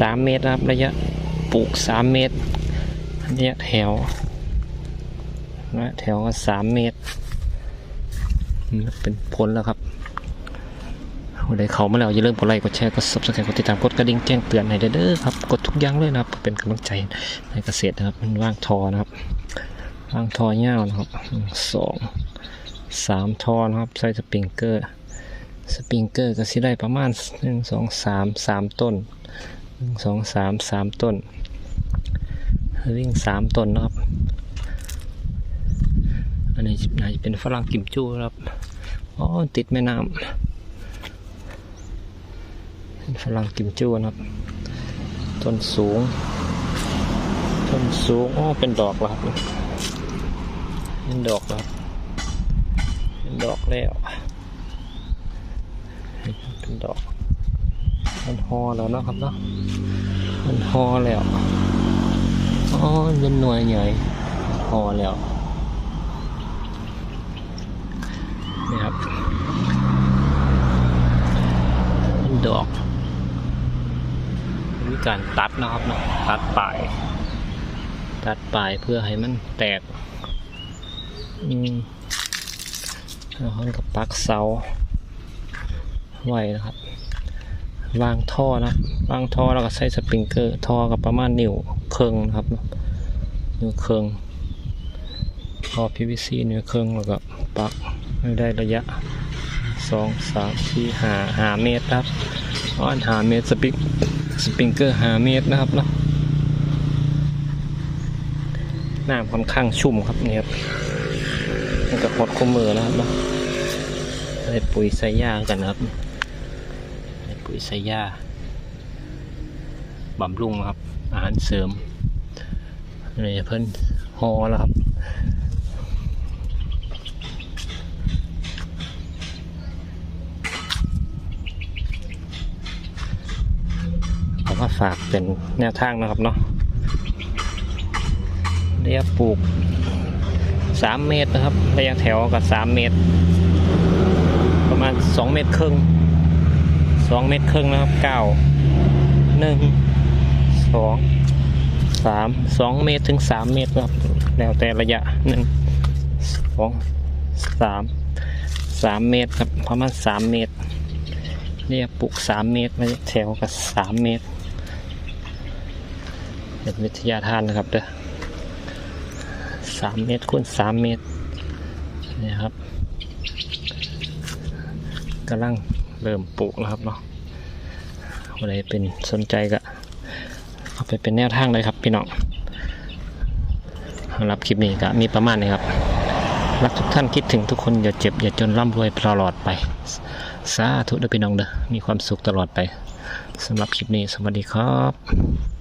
สามเมตรนะครับ ระยะปลูกสามเมตรระยะแถวระยะแถวก็สามเมตรนี่เป็นผลแล้วครับวันใดเขามาแล้วอย่าลืมกดไลค์กดแชร์กด subscribe กดติดตามกดกระดิ่งแจ้งเตือนให้เด้อครับกดทุกอย่างเลยนะครับ เป็นกำลังใจในเกษตรนะครับมันว่างทอนะครับว่างทอเงาวนะครับสองสามทอนะครับใส่สปริงเกอร์สปริงเกอร์ก็สิได้ประมาณหนึ่งสองสามสามต้น สองสามสามต้น วิ่งสามต้นนะครับ อันนี้น่าจะเป็นฝรั่งกิมจูครับ อ๋อ ติดแม่น้ำฝรั่งกิมจูนะครับ ต้นสูง ต้นสูง อ๋อ เป็นดอกแล้วครับ เป็นดอกแล้วเป็นดอกแล้ว เป็นดอก มันฮอแล้วนะครับเนาะมันฮอแล้วอ๋อมันเป็นหน่วยใหญ่ฮอแล้วนี่ครับเป็นดอกมีการตัดนะครับเนาะตัดปลายตัดปลายเพื่อให้มันแตกอืมแล้วกับปักเสาไว้นะครับ วางท่อนะวางท่อแล้วก็ใส่สปริงเกอร์ท่อกับประมาณนิ้วเครื่องนะครับนิ้วเครื่องท่อ PVC นิ้วเครื่องแล้วก็ปักให้ได้ระยะสองสามสี่ห้าหาเมตรครับอ้อนห้าเมตรสปริงสปริงเกอร์ห้าเมตรนะครับเนาะน้ำค่อนข้างชุ่มครับเนี่ยครับมันกับหดข้อมือนะครับเนาะใส่ปุ๋ยใส่หญ้ากันนะครับ ปุ๋ยใส่หญ้าบำรุงนะครับ อาหารเสริมนี่เพิ่นฮอแล้วครับผมก็ฝากเป็นแนวทางนะครับเนาะระยะปลูกสามเมตรนะครับระยะแถวกับสามเมตร ประมาณสองเมตรครึ่ง องเมตรครึ่งนะครับเก้าหนึ่งสองสามสองเมตรถึงสามเมตรครับแล้วแต่ระยะหนึ่งสองสามสามเมตรครับประมาณสามเมตรเนี่ยปลูกสามเมตรมาแถวกับสามเมตรเป็นวิทยาทานนะครับเด้อสามเมตรคูณสามเมตรนี่ครับกำลัง เริ่มปลูกแล้วครับเนาะอะไรเป็นสนใจก็เอาไปเป็นแนวทางเลยครับพี่น้องสำหรับคลิปนี้ก็มีประมาณนี้ครับรักทุกท่านคิดถึงทุกคนอย่าเจ็บอย่าจนร่ำรวยตลอดไปสาธุเด้อพี่น้องเด้อมีความสุขตลอดไปสำหรับคลิปนี้สวัสดีครับ